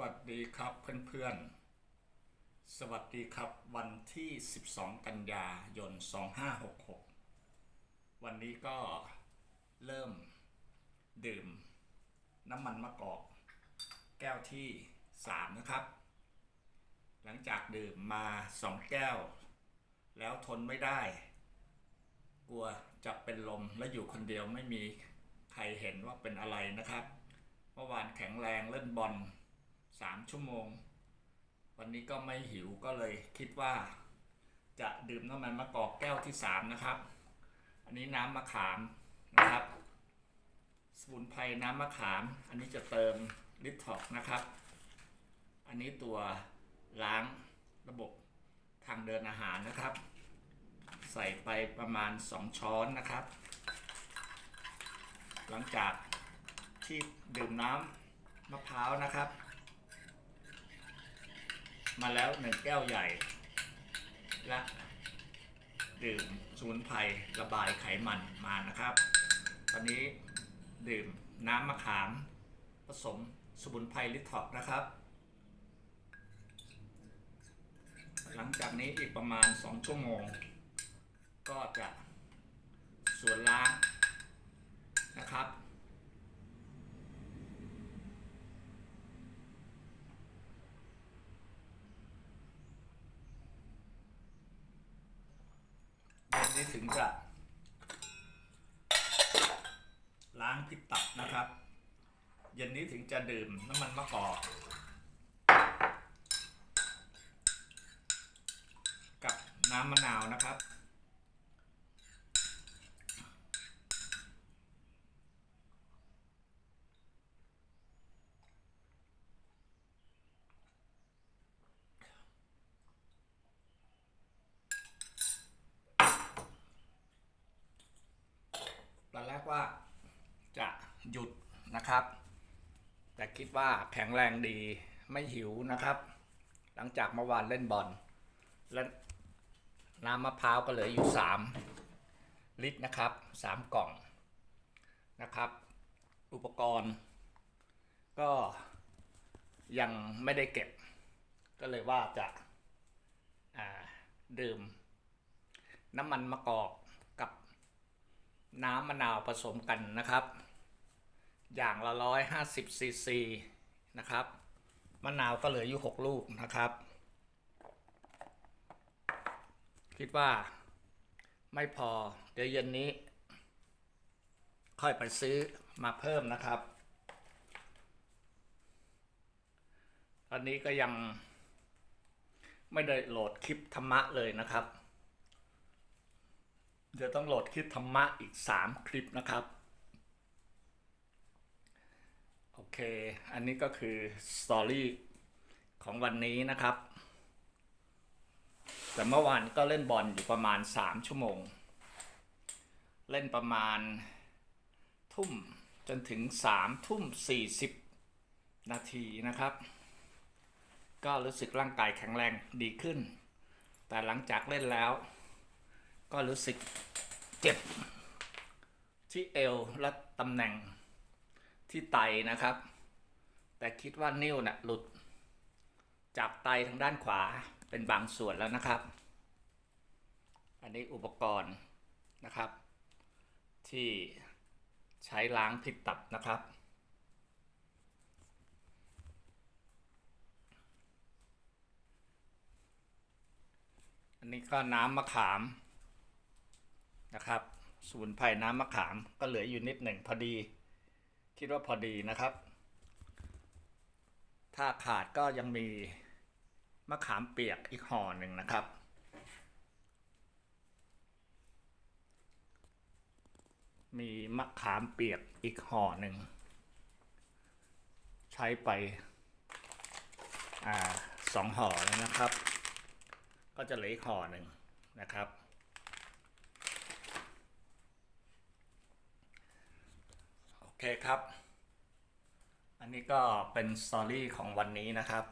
วัสดีครับเพื่อนๆ สวัสดีครับวันที่ 12 กันยายน 2566 วันนี้ก็เริ่มดื่มน้ำมันมะกอกแก้วที่ 3 นะครับ หลังจากดื่มมา 2 แก้ว แล้วทนไม่ได้ กลัวจะเป็นลมและอยู่คนเดียวไม่มีใครเห็นว่าเป็นอะไรนะครับ เมื่อวานแข็งแรงเล่นบอล สามชั่วโมง วันนี้ก็ไม่หิวก็เลยคิดว่า จะดื่มน้ำมันมะกอกแก้วที่สามนะครับ อันนี้น้ำมะขามนะครับสมุนไพรน้ำมะขาม อันนี้จะเติมลิทท็อกนะครับ อันนี้ตัวล้างระบบทางเดินอาหารนะครับ ใส่ไปประมาณ 2 ช้อนนะครับ หลังจากที่ดื่มน้ำมะพร้าวนะครับ มาแล้วหนึ่งแก้วใหญ่ และดื่มสมุนไพรระบายไขมันมานะครับ ตอนนี้ดื่มน้ำมะขามผสมสมุนไพรลิทอกนะครับ หลังจากนี้อีกประมาณ 2 ชั่วโมง ก็จะส่วนล้างนะครับ เย็นนี้ถึงจะล้างพิษตับนะครับ เย็นนี้ถึงจะดื่มน้ำมันมะกอกกับน้ำมะนาวนะครับ ตอนแรก ว่าจะหยุดนะครับ แต่คิดว่าแข็งแรงดีไม่หิวนะครับ หลังจากเมื่อวานเล่นบอลและน้ำมะพร้าวก็เหลืออยู่ 3 ลิตรนะครับ 3 กล่องนะครับ อุปกรณ์ ก็ยังไม่ได้เก็บ ก็เลยว่าจะาดื่มน้ำมันมะกอก น้ำมะนาวผสมกันนะครับ อย่างละร้อยห้าสิบซีซีนะครับมะนาวก็เหลืออยู่หกลูกนะครับ คิดว่าไม่พอเดี๋ยวเย็นนี้ ค่อยไปซื้อมาเพิ่มนะครับ ตอนนี้ก็ยังไม่ได้โหลดคลิปธรรมะเลยนะครับ เดี๋ยวต้องโหลดคลิปธรรมะอีก 3 คลิปนะครับ โอเค อันนี้ก็คือสตอรี่ของวันนี้นะครับ แต่เมื่อวานก็เล่นบอลอยู่ประมาณ 3 ชั่วโมง เล่นประมาณทุ่มจนถึง 3 ทุ่ม 40 นาทีนะครับ ก็รู้สึกร่างกายแข็งแรงดีขึ้น แต่หลังจากเล่นแล้ว ก็รู้สึกเจ็บ ที่เอวและตำแหน่งที่ไตนะครับ แต่คิดว่านิ้วน่ะหลุด จากไตทางด้านขวาเป็นบางส่วนแล้วนะครับ อันนี้อุปกรณ์นะครับ ที่ใช้ล้างพิษตับนะครับอันนี้ก็น้ำมะขาม นะครับ สมุนไพรน้ำมะขามก็เหลืออยู่นิดหนึ่งพอดี คิดว่าพอดีนะครับ ถ้าขาดก็ยังมีมะขามเปียกอีกห่อหนึ่งนะครับมีมะขามเปียกอีกห่อหนึ่ง ใช้ไปอสองห่อแล้วนะครับ ก็จะเหลืออีกห่อหนึ่งนะครับ โอ เคครับ อันนี้ก็เป็นสตอรี่ของวันนี้นะครับ